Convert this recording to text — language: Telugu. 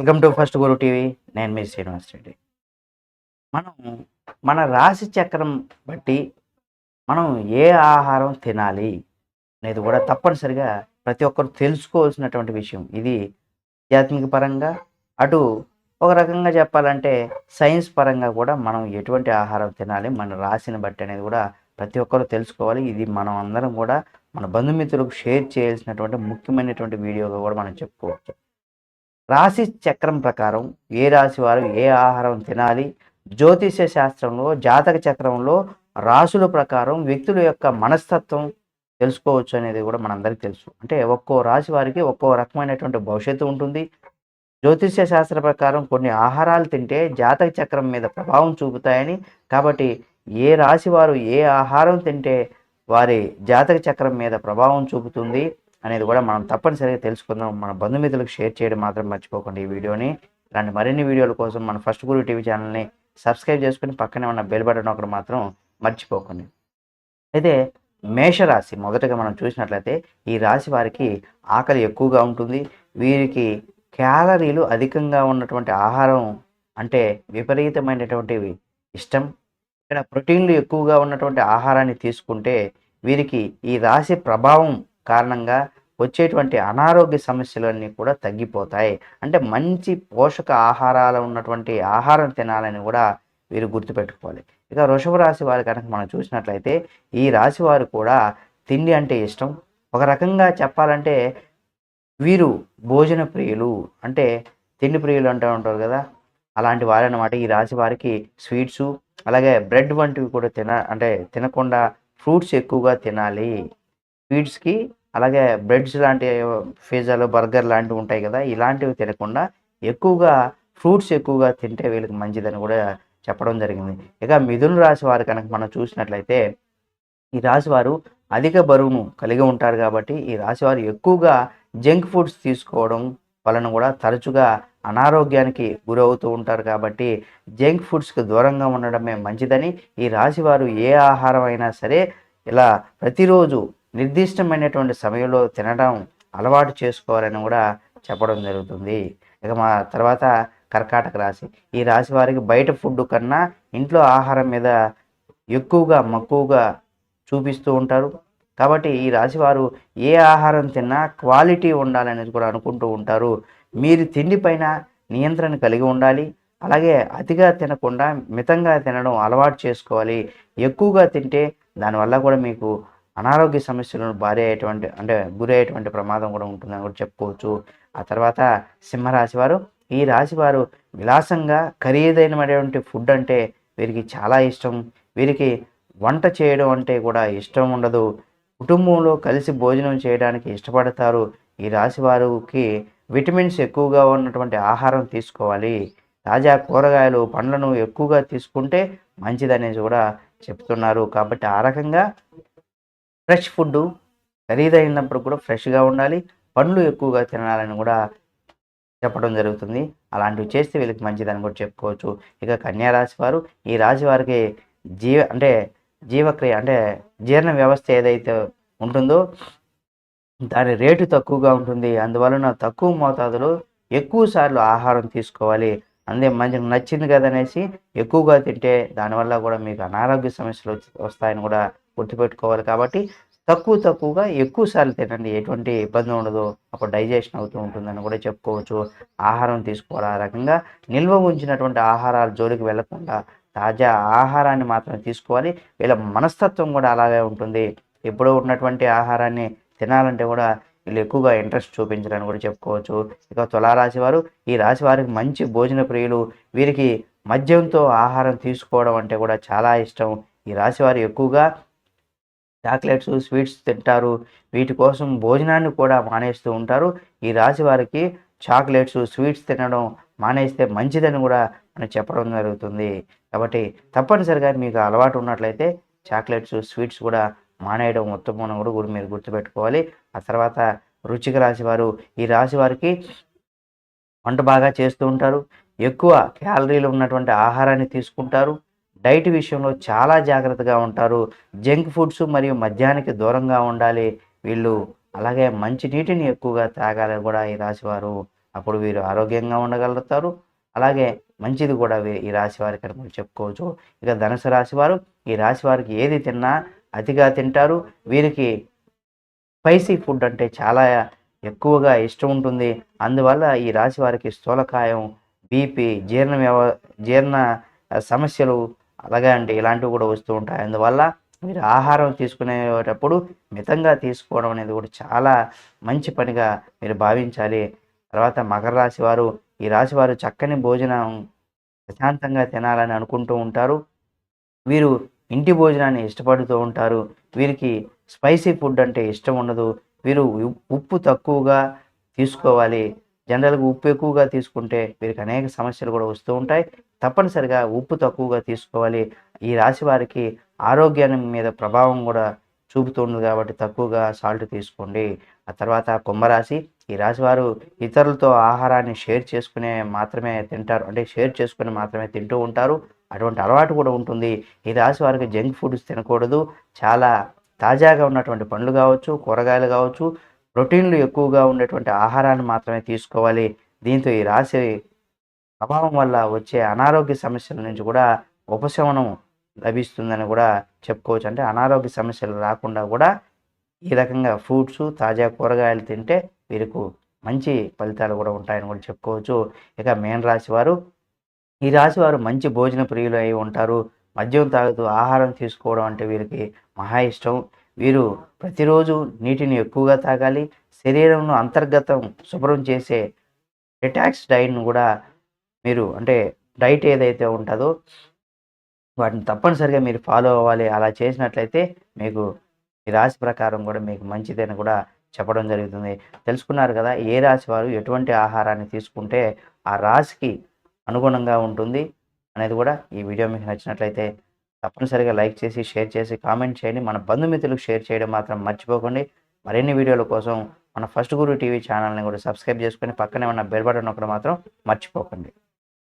Welcome to first Guru TV. నేను మీ శ్రీనివాస్ రెడ్డి. మనం మన రాశి చక్రం బట్టి మనం ఏ ఆహారం తినాలి అనేది కూడా తప్పనిసరిగా ప్రతి ఒక్కరు తెలుసుకోవాల్సినటువంటి విషయం. ఇది ఆధ్యాత్మిక పరంగా అటు ఒక రకంగా చెప్పాలంటే సైన్స్ పరంగా కూడా మనం ఎటువంటి ఆహారం తినాలి మన రాశిని బట్టి అనేది కూడా ప్రతి ఒక్కరు తెలుసుకోవాలి. ఇది మనం అందరం కూడా మన బంధుమిత్రులకు షేర్ చేయాల్సినటువంటి ముఖ్యమైనటువంటి వీడియోగా కూడా మనం చెప్పుకోవచ్చు. రాశి చక్రం ప్రకారం ఏ రాశి వారు ఏ ఆహారం తినాలి? జ్యోతిష్య శాస్త్రంలో జాతక చక్రంలో రాశుల ప్రకారం వ్యక్తుల యొక్క మనస్తత్వం తెలుసుకోవచ్చు అనేది కూడా మనందరికీ తెలుసు. అంటే ఒక్కో రాశి వారికి ఒక్కో రకమైనటువంటి భవిష్యత్తు ఉంటుంది. జ్యోతిష్య శాస్త్ర ప్రకారం కొన్ని ఆహారాలు తింటే జాతక చక్రం మీద ప్రభావం చూపుతాయని. కాబట్టి ఏ రాశి వారు ఏ ఆహారం తింటే వారి జాతక చక్రం మీద ప్రభావం చూపుతుంది? అనేది కూడా మనం తప్పనిసరిగా తెలుసుకుందాం. మన బంధుమిత్రులకు షేర్ చేయడం మాత్రం మర్చిపోకండి ఈ వీడియోని. ఇలాంటి మరిన్ని వీడియోల కోసం మన ఫస్ట్ గురు టీవీ ఛానల్ని సబ్స్క్రైబ్ చేసుకుని పక్కనే ఉన్న బెల్ బటన్ ఒకటి మాత్రం మర్చిపోకండి. అయితే మేషరాశి మొదటగా మనం చూసినట్లయితే ఈ రాశి వారికి ఆకలి ఎక్కువగా ఉంటుంది. వీరికి క్యాలరీలు అధికంగా ఉన్నటువంటి ఆహారం అంటే విపరీతమైనటువంటివి ఇష్టం. ఇక్కడ ప్రోటీన్లు ఎక్కువగా ఉన్నటువంటి ఆహారాన్ని తీసుకుంటే వీరికి ఈ రాశి ప్రభావం కారణంగా వచ్చేటువంటి అనారోగ్య సమస్యలన్నీ కూడా తగ్గిపోతాయి. అంటే మంచి పోషక ఆహారాలు ఉన్నటువంటి ఆహారం తినాలని కూడా వీరు గుర్తుపెట్టుకోవాలి. ఇక వృషభ రాశి వారు కనుక మనం చూసినట్లయితే ఈ రాశి వారు కూడా తిండి అంటే ఇష్టం. ఒక రకంగా చెప్పాలంటే వీరు భోజన ప్రియులు. అంటే తిండి ప్రియులు అంటూ ఉంటారు కదా. అలాంటి వారనమాట ఈ రాశి వారికి స్వీట్స్ అలాగే బ్రెడ్ వంటివి కూడా తిన అంటే తినకుండా ఫ్రూట్స్ ఎక్కువగా తినాలి. స్వీట్స్కి అలాగే బ్రెడ్స్ లాంటి పిజ్జాలు బర్గర్ లాంటివి ఉంటాయి కదా ఇలాంటివి తినకుండా ఎక్కువగా ఫ్రూట్స్ ఎక్కువగా తింటే వీళ్ళకి మంచిదని కూడా చెప్పడం జరిగింది. ఇక మిథున రాశి వారు కనుక మనం చూసినట్లయితే ఈ రాశివారు అధిక బరువును కలిగి ఉంటారు కాబట్టి ఈ రాశివారు ఎక్కువగా జంక్ ఫుడ్స్ తీసుకోవడం వలన కూడా తరచుగా అనారోగ్యానికి గురవుతూ ఉంటారు కాబట్టి జంక్ ఫుడ్స్కి దూరంగా ఉండడమే మంచిదని ఈ రాశివారు ఏ ఆహారం అయినా సరే ఇలా ప్రతిరోజు నిర్దిష్టమైనటువంటి సమయంలో తినడం అలవాటు చేసుకోవాలని కూడా చెప్పడం జరుగుతుంది. ఇక మా తర్వాత కర్కాటక రాశి. ఈ రాశి వారికి బయట ఫుడ్ కన్నా ఇంట్లో ఆహారం మీద ఎక్కువగా మక్కువగా చూపిస్తూ ఉంటారు. కాబట్టి ఈ రాశి వారు ఏ ఆహారం తిన్నా క్వాలిటీ ఉండాలనేది కూడా అనుకుంటూ ఉంటారు. మీరు తిండి పైన నియంత్రణ కలిగి ఉండాలి. అలాగే అతిగా తినకుండా మితంగా తినడం అలవాటు చేసుకోవాలి. ఎక్కువగా తింటే దానివల్ల కూడా మీకు అనారోగ్య సమస్యలను భారీ అయ్యేటువంటి అంటే గురి అయ్యేటువంటి ప్రమాదం కూడా ఉంటుందని కూడా చెప్పుకోవచ్చు. ఆ తర్వాత సింహరాశి వారు ఈ రాశి వారు విలాసంగా ఖరీదైనటువంటి ఫుడ్ అంటే వీరికి చాలా ఇష్టం. వీరికి వంట చేయడం అంటే కూడా ఇష్టం ఉండదు. కుటుంబంలో కలిసి భోజనం చేయడానికి ఇష్టపడతారు. ఈ రాశి వారికి విటమిన్స్ ఎక్కువగా ఉన్నటువంటి ఆహారం తీసుకోవాలి. తాజా కూరగాయలు పండ్లను ఎక్కువగా తీసుకుంటే మంచిదనేసి కూడా చెప్తున్నారు. కాబట్టి ఆ రకంగా ఫ్రెష్ ఫుడ్ ఖరీదైనప్పుడు కూడా ఫ్రెష్గా ఉండాలి పండ్లు ఎక్కువగా తినాలని కూడా చెప్పడం జరుగుతుంది. అలాంటివి చేస్తే వీళ్ళకి మంచిదని కూడా చెప్పుకోవచ్చు. ఇక కన్యా రాశి వారు ఈ రాశి వారికి జీవ అంటే జీవక్రియ అంటే జీర్ణ వ్యవస్థ ఏదైతే ఉంటుందో దాని రేటు తక్కువగా ఉంటుంది. అందువలన తక్కువ మోతాదులో ఎక్కువ సార్లు ఆహారం తీసుకోవాలి. అందే మంచి నచ్చింది కదనేసి ఎక్కువగా తింటే దానివల్ల కూడా మీకు అనారోగ్య సమస్యలు వస్తాయని కూడా గుర్తుపెట్టుకోవాలి కాబట్టి తక్కువ తక్కువగా ఎక్కువ సార్లు తినండి. ఎటువంటి ఇబ్బంది ఉండదు. అప్పుడు డైజెషన్ అవుతూ ఉంటుందని కూడా చెప్పుకోవచ్చు. ఆహారం తీసుకోవాలి. ఆ రకంగా నిల్వ ఉంచినటువంటి ఆహారాలు జోలికి వెళ్ళకుండా తాజా ఆహారాన్ని మాత్రం తీసుకోవాలి. వీళ్ళ మనస్తత్వం కూడా అలాగే ఉంటుంది. ఎప్పుడో ఉన్నటువంటి ఆహారాన్ని తినాలంటే కూడా వీళ్ళు ఎక్కువగా ఇంట్రెస్ట్ చూపించాలని కూడా చెప్పుకోవచ్చు. ఇక తులారాశి వారు ఈ రాశి వారికి మంచి భోజన ప్రియులు. వీరికి మద్యంతో ఆహారం తీసుకోవడం అంటే కూడా చాలా ఇష్టం. ఈ రాశి వారు ఎక్కువగా చాక్లెట్స్ స్వీట్స్ తింటారు. వీటి కోసం భోజనాన్ని కూడా మానేస్తూ ఉంటారు. ఈ రాశి వారికి చాక్లెట్స్ స్వీట్స్ తినడం మానేస్తే మంచిదని కూడా మనం చెప్పడం జరుగుతుంది. కాబట్టి తప్పనిసరిగా మీకు అలవాటు ఉన్నట్లయితే చాక్లెట్స్ స్వీట్స్ కూడా మానేయడం ఉత్తమం కూడా కూడా మీరు గుర్తుపెట్టుకోవాలి. ఆ తర్వాత రుచిక రాశి వారు ఈ రాశి వారికి వంట బాగా చేస్తూ ఉంటారు. ఎక్కువ క్యాలరీలు ఉన్నటువంటి ఆహారాన్ని తీసుకుంటారు. డైట్ విషయంలో చాలా జాగ్రత్తగా ఉంటారు. జంక్ ఫుడ్స్ మరియు మద్యానికి దూరంగా ఉండాలి. వీళ్ళు అలాగే మంచి నీటిని ఎక్కువగా తాగాలని కూడా ఈ రాశివారు. అప్పుడు వీరు ఆరోగ్యంగా ఉండగలుగుతారు. అలాగే మంచిది కూడా ఈ రాశి వారికి అని మనం చెప్పుకోవచ్చు. ఇక ధనుసు రాశి వారు ఈ రాశి వారికి ఏది తిన్నా అతిగా తింటారు. వీరికి స్పైసీ ఫుడ్ అంటే చాలా ఎక్కువగా ఇష్టం ఉంటుంది. అందువల్ల ఈ రాశి వారికి స్థూలకాయం బీపీ జీర్ణ వ్యవ జీర్ణ సమస్యలు అలాగే అంటే ఇలాంటివి కూడా వస్తూ ఉంటాయి. అందువల్ల మీరు ఆహారం తీసుకునేటప్పుడు మితంగా తీసుకోవడం అనేది కూడా చాలా మంచి పనిగా మీరు భావించాలి. తర్వాత మకర రాశి వారు ఈ రాశి వారు చక్కని భోజనం ప్రశాంతంగా తినాలని అనుకుంటూ ఉంటారు. వీరు ఇంటి భోజనాన్ని ఇష్టపడుతూ ఉంటారు. వీరికి స్పైసీ ఫుడ్ అంటే ఇష్టం ఉండదు. వీరు ఉప్పు తక్కువగా తీసుకోవాలి. జనరల్గా ఉప్పు ఎక్కువగా తీసుకుంటే వీరికి అనేక సమస్యలు కూడా వస్తూ ఉంటాయి. తప్పనిసరిగా ఉప్పు తక్కువగా తీసుకోవాలి. ఈ రాశి వారికి ఆరోగ్యాన్ని మీద ప్రభావం కూడా చూపుతుంది కాబట్టి తక్కువగా సాల్ట్ తీసుకోండి. ఆ తర్వాత కుంభరాశి ఈ రాశి వారు ఇతరులతో ఆహారాన్ని షేర్ చేసుకునే మాత్రమే తింటారు. అంటే షేర్ చేసుకుని మాత్రమే తింటూ ఉంటారు. అటువంటి అలవాటు కూడా ఉంటుంది. ఈ రాశి వారికి జంక్ ఫుడ్స్ తినకూడదు. చాలా తాజాగా ఉన్నటువంటి పండ్లు కావచ్చు కూరగాయలు కావచ్చు ప్రోటీన్లు ఎక్కువగా ఉండేటువంటి ఆహారాన్ని మాత్రమే తీసుకోవాలి. దీంతో ఈ రాశి ప్రభావం వల్ల వచ్చే అనారోగ్య సమస్యల నుంచి కూడా ఉపశమనం లభిస్తుందని కూడా చెప్పుకోవచ్చు. అంటే అనారోగ్య సమస్యలు రాకుండా కూడా ఈ రకంగా ఫ్రూట్స్ తాజా కూరగాయలు తింటే వీరికి మంచి ఫలితాలు కూడా ఉంటాయని కూడా చెప్పుకోవచ్చు. ఇక మేన్ రాశి వారు ఈ రాశి వారు మంచి భోజన ప్రియులు అయి ఉంటారు. మద్యం తాగుతూ ఆహారం తీసుకోవడం అంటే వీరికి మహా ఇష్టం. వీరు ప్రతిరోజు నీటిని ఎక్కువగా తాగాలి. శరీరంలో అంతర్గతం శుభ్రం చేసే డిటాక్స్ డైట్ను కూడా మీరు అంటే డైట్ ఏదైతే ఉంటుందో వాటిని తప్పనిసరిగా మీరు ఫాలో అవ్వాలి. అలా చేసినట్లయితే మీకు ఈ రాశి ప్రకారం కూడా మీకు మంచిదని కూడా చెప్పడం జరుగుతుంది. తెలుసుకున్నారు కదా ఏ రాశి వారు ఎటువంటి ఆహారాన్ని తీసుకుంటే ఆ రాశికి అనుగుణంగా ఉంటుంది అనేది కూడా ఈ వీడియో మీకు నచ్చినట్లయితే తప్పనిసరిగా లైక్ చేసి షేర్ చేసి కామెంట్ చేయండి. మన బంధుమిత్రులకు షేర్ చేయడం మాత్రం మర్చిపోకండి. మరిన్ని వీడియోల కోసం మన ఫస్ట్ గురు టీవీ ఛానల్ని కూడా సబ్స్క్రైబ్ చేసుకొని పక్కనే ఉన్న బెల్ బటన్ ఒకటి మాత్రం మర్చిపోకండి.